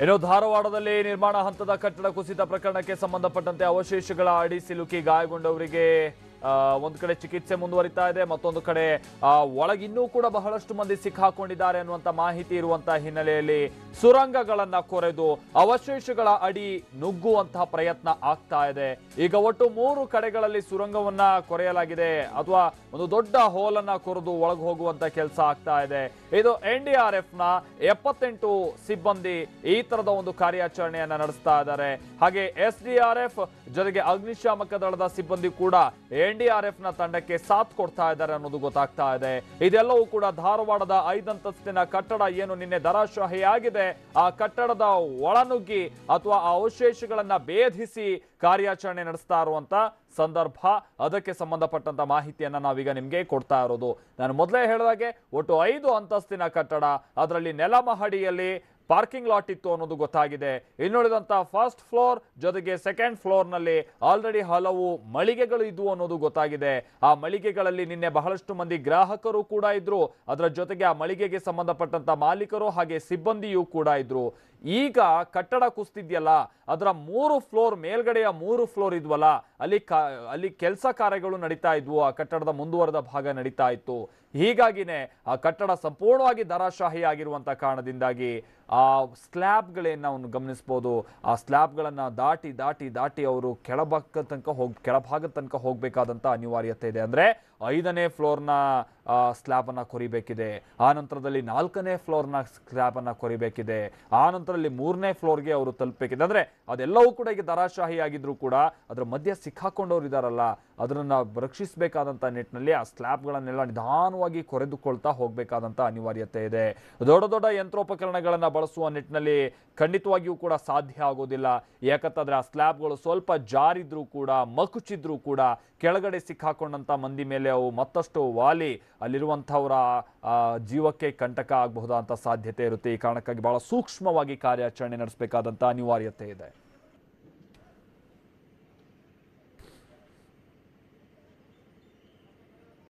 ಇನ್ನು ಧಾರವಾಡದಲ್ಲಿ ನಿರ್ಮಾಣ ಹಂತದ ಕಟ್ಟಡ ಕುಸಿತ ಪ್ರಕರಣಕ್ಕೆ ಸಂಬಂಧಪಟ್ಟಂತೆ ಅವಶೇಷಗಳ ಅಡಿ ಸಿಲುಕಿ ಗಾಯಗೊಂಡವರಿಗೆ ಒಂದು ಕಡೆ ಚಿಕಿತ್ಸೆ ಮುಂದುವರಿತಾ ಇದೆ, ಮತ್ತೊಂದು ಕಡೆ ಒಳಗಿನ್ನೂ ಕೂಡ ಬಹಳಷ್ಟು ಮಂದಿ ಸಿಕ್ಕಾಕೊಂಡಿದ್ದಾರೆ ಅನ್ನುವಂತ ಮಾಹಿತಿ ಇರುವಂತಹ ಹಿನ್ನೆಲೆಯಲ್ಲಿ ಸುರಂಗಗಳನ್ನ ಕೊರೆದು ಅವಶೇಷಗಳ ಅಡಿ ನುಗ್ಗುವಂತಹ ಪ್ರಯತ್ನ ಆಗ್ತಾ ಇದೆ. ಈಗ ಒಟ್ಟು ಮೂರು ಕಡೆಗಳಲ್ಲಿ ಸುರಂಗವನ್ನ ಕೊರೆಯಲಾಗಿದೆ. ಅಥವಾ ಒಂದು ದೊಡ್ಡ ಹೋಲನ್ನ ಕೊರೆದು ಒಳಗೆ ಹೋಗುವಂತ ಕೆಲಸ ಆಗ್ತಾ ಇದೆ. ಇದು ಎನ್ ಡಿ ಆರ್ ಎಫ್ನ ಎಪ್ಪತ್ತೆಂಟು ಸಿಬ್ಬಂದಿ ಈ ತರದ ಒಂದು ಕಾರ್ಯಾಚರಣೆಯನ್ನ ನಡೆಸ್ತಾ ಇದ್ದಾರೆ. ಹಾಗೆ ಎಸ್ ಡಿ ಆರ್ ಎಫ್ ಜೊತೆಗೆ ಅಗ್ನಿಶಾಮಕ ದಳದ ಸಿಬ್ಬಂದಿ ಕೂಡ ಎನ್ ಡಿ ಆರ್ ಎಫ್ನ ತಂಡಕ್ಕೆ ಸಾಥ್ ಕೊಡ್ತಾ ಇದ್ದಾರೆ ಅನ್ನೋದು ಗೊತ್ತಾಗ್ತಾ ಇದೆ. ಇದೆಲ್ಲವೂ ಕೂಡ ಧಾರವಾಡದ ಐದಂತಸ್ತಿನ ಕಟ್ಟಡ ಏನು ನಿನ್ನೆ ದರಾಶಾಹಿಯಾಗಿದೆ ಆ ಕಟ್ಟಡದ ಒಳನುಗ್ಗಿ ಅಥವಾ ಆ ಅವಶೇಷಗಳನ್ನ ಭೇದಿಸಿ ಕಾರ್ಯಾಚರಣೆ ನಡೆಸ್ತಾ ಇರುವಂತ ಸಂದರ್ಭ. ಅದಕ್ಕೆ ಸಂಬಂಧಪಟ್ಟಂತ ಮಾಹಿತಿಯನ್ನ ನಾವೀಗ ನಿಮ್ಗೆ ಕೊಡ್ತಾ ಇರೋದು. ನಾನು ಮೊದಲೇ ಹೇಳಿದಾಗೆ, ಒಟ್ಟು ಐದು ಅಂತಸ್ತಿನ ಕಟ್ಟಡ, ಅದರಲ್ಲಿ ನೆಲಮಹಡಿಯಲ್ಲಿ ಪಾರ್ಕಿಂಗ್ ಲಾಟ್ ಇತ್ತು ಅನ್ನೋದು ಗೊತ್ತಾಗಿದೆ. ಇನ್ನುಳಿದಂಥ ಫಸ್ಟ್ ಫ್ಲೋರ್ ಜೊತೆಗೆ ಸೆಕೆಂಡ್ ಫ್ಲೋರ್ನಲ್ಲಿ ಆಲ್ರೆಡಿ ಹಲವು ಮಳಿಗೆಗಳು ಇದ್ವು ಅನ್ನೋದು ಗೊತ್ತಾಗಿದೆ. ಆ ಮಳಿಗೆಗಳಲ್ಲಿ ನಿನ್ನೆ ಬಹಳಷ್ಟು ಮಂದಿ ಗ್ರಾಹಕರು ಕೂಡ ಇದ್ರು. ಅದರ ಜೊತೆಗೆ ಆ ಮಳಿಗೆಗೆ ಸಂಬಂಧಪಟ್ಟಂತ ಮಾಲೀಕರು ಹಾಗೆ ಸಿಬ್ಬಂದಿಯೂ ಕೂಡ ಇದ್ರು. ಈಗ ಕಟ್ಟಡ ಕುಸ್ತಿದ್ಯಲ್ಲ, ಅದರ ಮೂರು ಫ್ಲೋರ್ ಮೇಲ್ಗಡೆಯ ಮೂರು ಫ್ಲೋರ್ ಇದ್ವಲ್ಲ, ಅಲ್ಲಿ ಅಲ್ಲಿ ಕೆಲಸ ಕಾರ್ಯಗಳು ನಡೀತಾ ಇದ್ವು, ಆ ಕಟ್ಟಡದ ಮುಂದುವರೆದ ಭಾಗ ನಡೀತಾ ಇತ್ತು. ಹೀಗಾಗಿನೇ ಆ ಕಟ್ಟಡ ಸಂಪೂರ್ಣವಾಗಿ ದರಾಶಾಹಿ ಆಗಿರುವಂಥ ಕಾರಣದಿಂದಾಗಿ ಆ ಸ್ಲ್ಯಾಬ್ಗಳನ್ನ ಅವನು ಗಮನಿಸ್ಬೋದು. ಆ ಸ್ಲ್ಯಾಬ್ಗಳನ್ನ ದಾಟಿ ದಾಟಿ ದಾಟಿ ಅವರು ಕೆಳಭಾಗ ತನಕ ಹೋಗ್, ಕೆಳಭಾಗದ ತನಕ ಹೋಗಬೇಕಾದಂತ ಅನಿವಾರ್ಯತೆ ಇದೆ. ಅಂದ್ರೆ ಐದನೇ ಫ್ಲೋರ್ನ ಸ್ಲ್ಯಾಬ್ ಅನ್ನ ಕೊರಿಬೇಕಿದೆ. ಆ ನಂತರದಲ್ಲಿ ನಾಲ್ಕನೇ ಫ್ಲೋರ್ನ ಸ್ಲ್ಯಾಬ್ ಅನ್ನ ಕೊರಿಬೇಕಿದೆ. ಆ ನಂತರದಲ್ಲಿ ಮೂರನೇ ಫ್ಲೋರ್ಗೆ ಅವರು ತಲುಪಬೇಕಿದೆ. ಅಂದರೆ ಅದೆಲ್ಲವೂ ಕೂಡ ಈಗ ದರಾಶಾಹಿ ಆಗಿದ್ರು ಕೂಡ ಅದರ ಮಧ್ಯೆ ಸಿಕ್ಕಾಕೊಂಡವ್ರು ಇದಾರಲ್ಲ, ಅದನ್ನ ರಕ್ಷಿಸಬೇಕಾದಂತ ನಿಟ್ಟಿನಲ್ಲಿ ಆ ಸ್ಲ್ಯಾಬ್ಗಳನ್ನೆಲ್ಲ ನಿಧಾನವಾಗಿ ಕೊರೆದುಕೊಳ್ತಾ ಹೋಗಬೇಕಾದಂಥ ಅನಿವಾರ್ಯತೆ ಇದೆ. ದೊಡ್ಡ ದೊಡ್ಡ ಯಂತ್ರೋಪಕರಣಗಳನ್ನು ಬಳಸುವ ನಿಟ್ಟಿನಲ್ಲಿ ಖಂಡಿತವಾಗಿಯೂ ಕೂಡ ಸಾಧ್ಯ ಆಗೋದಿಲ್ಲ. ಯಾಕಂತಂದರೆ ಆ ಸ್ಲ್ಯಾಬ್ಗಳು ಸ್ವಲ್ಪ ಜಾರಿದ್ರೂ ಕೂಡ ಮಕುಚಿದ್ರೂ ಕೂಡ ಕೆಳಗಡೆ ಸಿಕ್ಕಾಕೊಂಡಂತ ಮಂದಿ ಮೇಲೆ ಅವು ಮತ್ತಷ್ಟು ವಾಲಿ ಅಲ್ಲಿರುವಂಥವರ ಜೀವಕ್ಕೆ ಕಂಟಕ ಆಗಬಹುದಾದಂಥ ಸಾಧ್ಯತೆ ಇರುತ್ತೆ. ಈ ಕಾರಣಕ್ಕಾಗಿ ಬಹಳ ಸೂಕ್ಷ್ಮವಾಗಿ ಕಾರ್ಯಾಚರಣೆ ನಡೆಸಬೇಕಾದಂಥ ಅನಿವಾರ್ಯತೆ ಇದೆ.